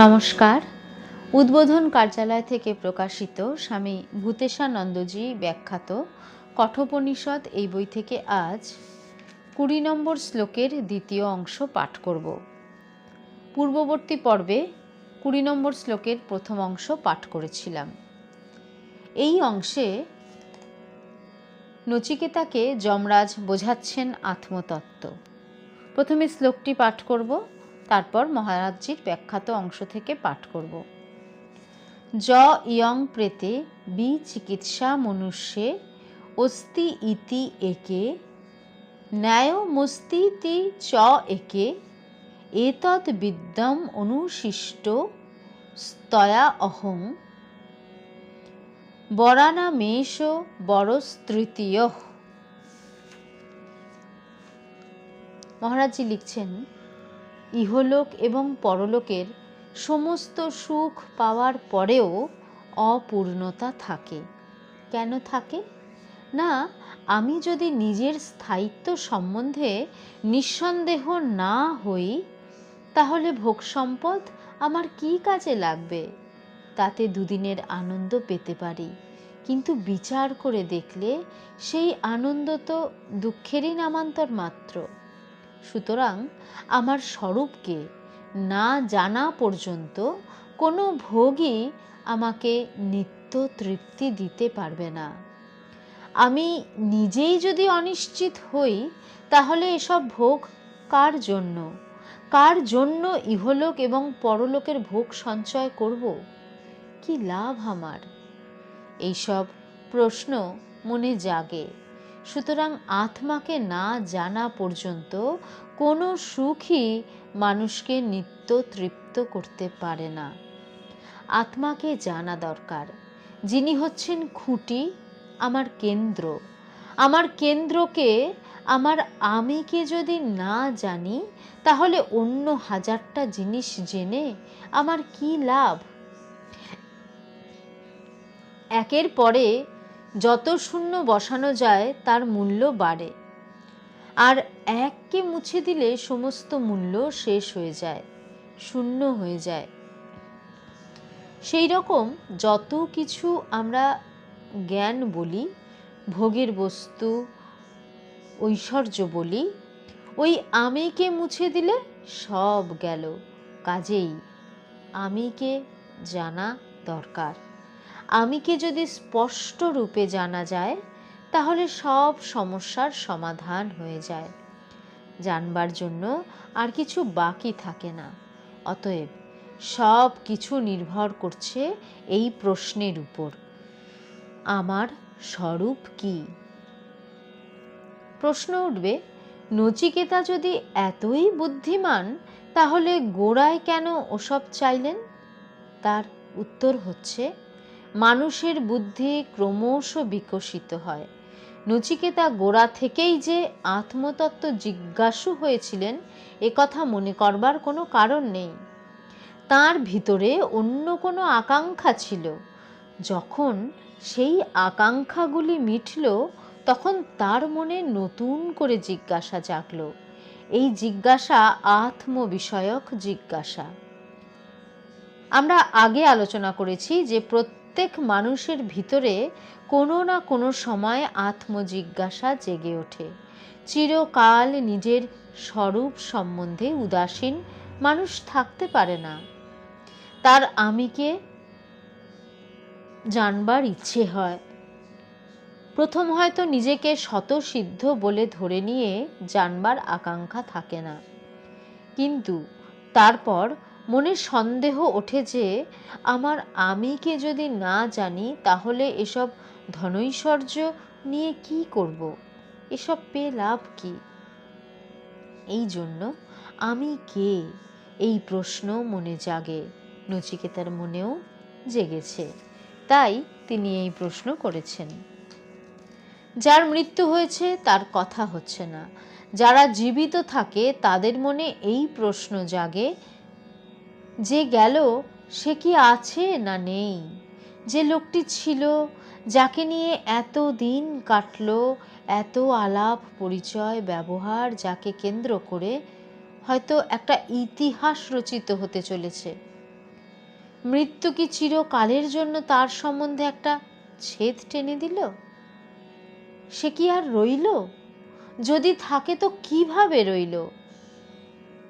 নমস্কার। উদ্বোধন কার্যালয় থেকে প্রকাশিত স্বামী ভূতেশানন্দজি ব্যাখ্যাত কঠোপনিষদ এই বই থেকে আজ কুড়ি নম্বর শ্লোকের দ্বিতীয় অংশ পাঠ করব। পূর্ববর্তী পর্বে কুড়ি নম্বর শ্লোকের প্রথম অংশ পাঠ করেছিলাম। এই অংশে নচিকেতাকে যমরাজ বোঝাচ্ছেন আত্মতত্ত্ব। প্রথমে শ্লোকটি পাঠ করব। তারপর মহারাজজির ব্যাখ্যাত অংশ থেকে পাঠ করব। য ইয়ং প্রেতে বি চিকিৎসা মনুষ্যে অস্তি ইতি একে, ন্যায় মস্তিতি চ একে, এতৎ বিদ্যম অনুশিষ্ট স্তয়া অহং বরানা মেষ বরস্তৃতীয় মহারাজজি লিখছেন ইহলোক এবং পরলোকের সমস্ত সুখ পাওয়ার পরেও অপূর্ণতা থাকে। কেন থাকে? না, আমি যদি নিজের স্থায়িত্ব সম্বন্ধে নিঃসন্দেহ না হই, তাহলে ভোগ সম্পদ আমার কি কাজে লাগবে? তাতে দুদিনের আনন্দ পেতে পারি, কিন্তু বিচার করে দেখলে সেই আনন্দ তো দুঃখেরই নামান্তর মাত্র। সুতরাং আমার স্বরূপকে না জানা পর্যন্ত কোনো ভোগই আমাকে নিত্য তৃপ্তি দিতে পারবে না। আমি নিজেই যদি অনিশ্চিত হই, তাহলে এসব ভোগ কার জন্য? কার জন্য ইহলোক এবং পরলোকের ভোগ সঞ্চয় করব? কি লাভ আমার? এইসব প্রশ্ন মনে জাগে। সুতরাং আত্মাকে না জানা পর্যন্ত কোনো সুখই মানুষকে নিত্য তৃপ্ত করতে পারে না। আত্মাকে জানা দরকার। যিনি হচ্ছেন খুঁটি, আমার কেন্দ্র। আমার কেন্দ্রকে, আমার আমিকে যদি না জানি, তাহলে অন্য হাজারটা জিনিস জেনে আমার কি লাভ? একের পরে যত শূন্য বসানো যায়, তার মূল্য বাড়ে। আর এককে মুছে দিলে সমস্ত মূল্য শেষ হয়ে যায়, শূন্য হয়ে যায়। সেই রকম যত কিছু আমরা জ্ঞান বলি, ভোগের বস্তু, ঐশ্বর্য বলি, ওই আমিকে মুছে দিলে সব গেল। কাজেই আমিকে জানা দরকার। আমিকে যদি স্পষ্ট রূপে জানা যায়, তাহলে সব সমস্যার সমাধান হয়ে যায়। জানবার জন্য আর কিছু বাকি থাকে না। অতএব সব কিছু নির্ভর করছে এই প্রশ্নের উপর। আমার স্বরূপ কি? প্রশ্ন উঠবে, নচিকেতা যদি এতই বুদ্ধিমান, তাহলে গোড়ায় কেন ওসব চাইলেন? তার উত্তর হচ্ছে মানুষের বুদ্ধি ক্রমশ বিকশিত হয়। নচিকেতা গোড়া থেকেই যে আত্মতত্ত্ব জিজ্ঞাসু হয়েছিলেন কথা মনে করবার কোনো কারণ নেই। তার ভিতরে অন্য কোনো আকাঙ্ক্ষা ছিল। যখন সেই আকাঙ্ক্ষাগুলি মিটল, তখন তার মনে নতুন করে জিজ্ঞাসা জাগল। এই জিজ্ঞাসা আত্মবিষয়ক জিজ্ঞাসা। আমরা আগে আলোচনা করেছি যে প্রত্যেক মানুষের ভিতরে কোনো না কোনো সময় আত্মজিজ্ঞাসা জেগে ওঠে। চিরকাল নিজের স্বরূপ সম্বন্ধে উদাসীন মানুষ থাকতে পারে না। তার আমিকে জানবার ইচ্ছে হয়। প্রথম হয়তো নিজেকে শতসিদ্ধ বলে ধরে নিয়ে জানবার আকাঙ্ক্ষা থাকে না। কিন্তু তারপর মনে সন্দেহ ওঠে যে আমার আমিকে যদি না জানি, তাহলে এসব ধনৈশ্বর্য নিয়ে কি করব? এসব পেয়ে লাভ কি? এই জন্য আমি কে? এই প্রশ্ন মনে জাগে। নচিকেতার মনেও জেগেছে। তাই তিনি এই প্রশ্ন করেছেন। যার মৃত্যু হয়েছে, তার কথা হচ্ছে না। যারা জীবিত থাকে, তাদের মনে এই প্রশ্ন জাগে যে গেল, সে কি আছে না নেই? যে লোকটি ছিল, যাকে নিয়ে এত দিন কাটল, এত আলাপ, পরিচয়, ব্যবহার, যাকে কেন্দ্র করে হয়তো একটা ইতিহাস রচিত হতে চলেছে। মৃত্যু কি চিরকালের জন্য তার সম্বন্ধে একটা ছেদ টেনে দিল? সে কি আর রইল? যদি থাকে তো কীভাবে রইল?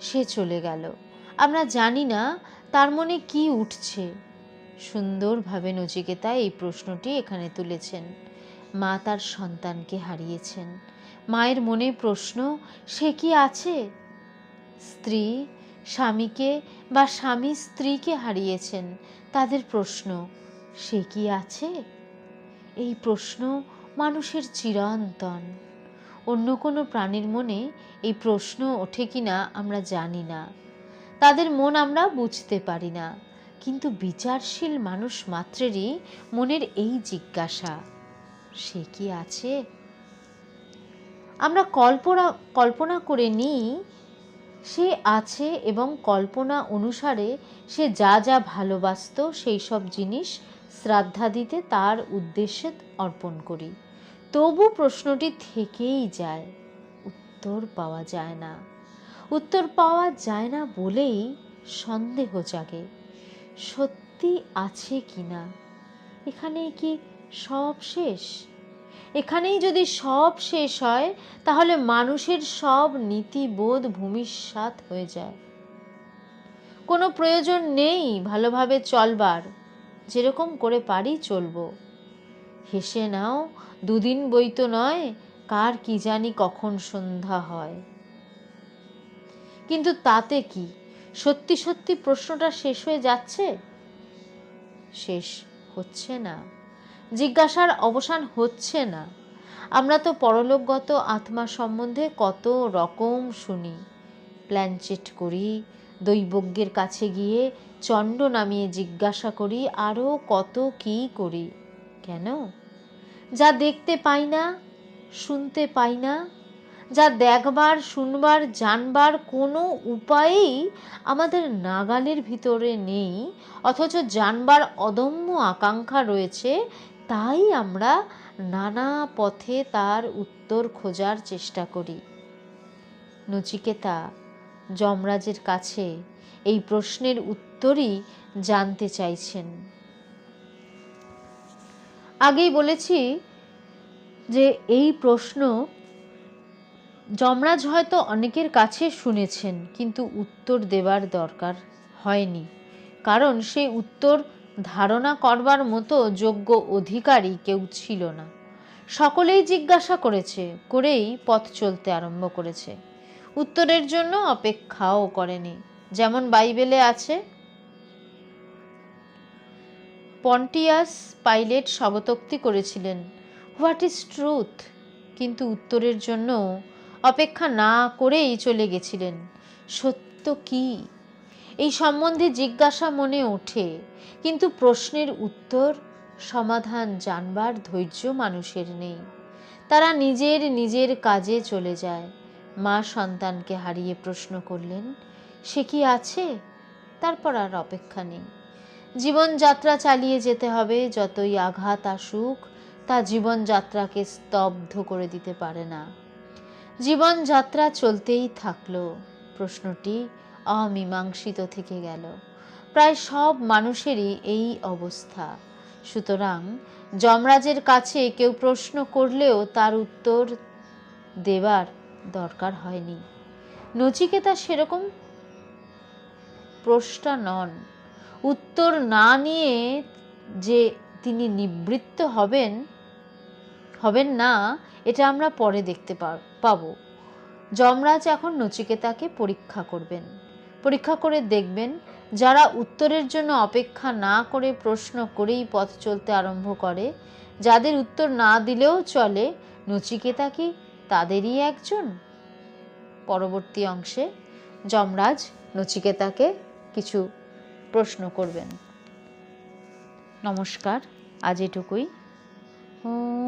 সে চলে গেল। আমরা জানি না তার মনে কি উঠছে। সুন্দরভাবে নচিকেতা এই প্রশ্নটি এখানে তুলেছেন। মা তার সন্তানকে হারিয়েছেন। মায়ের মনে প্রশ্ন, সে কি আছে? স্ত্রী, স্বামীকে বা স্বামী স্ত্রীকে হারিয়েছেন, তাদের প্রশ্ন, সে কি আছে? এই প্রশ্ন মানুষের চিরন্তন। অন্য কোনো প্রাণীর মনে এই প্রশ্ন ওঠে কি না আমরা জানি না। তাদের মন আমরা বুঝতে পারি না। কিন্তু বিচারশীল মানুষ মাত্রেরই মনের এই জিজ্ঞাসা, সে কি আছে? আমরা কল্পনা কল্পনা করে নিই, সে আছে এবং কল্পনা অনুসারে সে যা যা ভালোবাসত সেই সব জিনিস শ্রাদ্ধা দিতে তার উদ্দেশ্যে অর্পণ করি। তবু প্রশ্নটি থেকেই যায়, উত্তর পাওয়া যায় না। উত্তর পাওয়া যায় না বলেই সন্দেহ জাগে। সত্যি আছে কি না? এখানে কি সব শেষ? এখানেই যদি সব শেষ হয়, তাহলে মানুষের সব নীতিবোধ ভূমিসাৎ হয়ে যায়। কোনো প্রয়োজন নেই ভালোভাবে চলবার। যেরকম করে পারি চলবো। হেসে নাও, দুদিন বই তো নয়, কার কি জানি কখন সন্ধ্যা হয়। কিন্তু তাতে কি? সত্যি সত্যি প্রশ্নটা শেষ হয়ে যাচ্ছে? শেষ হচ্ছে না। জিজ্ঞাসার অবসান হচ্ছে না। আমরা তো পরলোকগত আত্মা সম্বন্ধে কত রকম শুনি। প্ল্যানচেট করি, দৈবজ্ঞের কাছে গিয়ে চণ্ড নামিয়ে জিজ্ঞাসা করি আরও কত কি করি? কেন? যা দেখতে পাই না, শুনতে পাই না যা দেখবার, শুনবার, জানবার কোনো উপায়েই আমাদের নাগালের ভিতরে নেই। অথচ জানবার অদম্য আকাঙ্ক্ষা রয়েছে, তাই আমরা নানা পথে তার উত্তর খোঁজার চেষ্টা করি। নচিকেতা, যমরাজের কাছে এই প্রশ্নের উত্তরই জানতে চাইছেন। আগেই বলেছি যে, এই প্রশ্ন যমরাজ হয়তো অনেকের কাছে শুনেছেন, কিন্তু উত্তর দেবার দরকার হয়নি। কারণ সেই উত্তর ধারণা করবার মতো যোগ্য অধিকারী কেউ ছিল না। সকলেই জিজ্ঞাসা করেছে, করেই পথ চলতে আরম্ভ করেছে। উত্তরের জন্য অপেক্ষাও করেনি। যেমন বাইবেলে আছে, পন্টিয়াস পাইলেট স্বগতোক্তি করেছিলেন। What is truth? কিন্তু উত্তরের জন্য অপেক্ষা না করেই চলে গেছিলেন। সত্য কি? এই সম্বন্ধে জিজ্ঞাসা মনে ওঠে, কিন্তু প্রশ্নের উত্তর, সমাধান জানবার ধৈর্য মানুষের নেই। তারা নিজের নিজের কাজে চলে যায়। মা সন্তানকে হারিয়ে প্রশ্ন করলেন, সে কি আছে? তারপর আর অপেক্ষা নেই। জীবনযাত্রা চালিয়ে যেতে হবে, যতই আঘাত আসুক, তা জীবনযাত্রাকে স্তব্ধ করে দিতে পারে না। জীবনযাত্রা চলতেই থাকল। প্রশ্নটি অমীমাংসিত থেকে গেল। প্রায় সব মানুষেরই এই অবস্থা। সুতরাং যমরাজের কাছে কেউ প্রশ্ন করলেও তার উত্তর দেবার দরকার হয়নি। নচিকেতা সেরকম প্রশ্না নন। উত্তর না নিয়ে যে তিনি নিবৃত্ত হবেন হবেন না এটা আমরা পরে দেখতে পাব। যমরাজ এখন নচিকেতাকে পরীক্ষা করবেন। পরীক্ষা করে দেখবেন যারা উত্তরের জন্য অপেক্ষা না করে প্রশ্ন করেই পথ চলতে আরম্ভ করে, যাদের উত্তর না দিলেও চলে, নচিকেতা কি তাদেরই একজন? পরবর্তী অংশে যমরাজ নচিকেতাকে কিছু প্রশ্ন করবেন। নমস্কার, আজ এটুকুই। ওম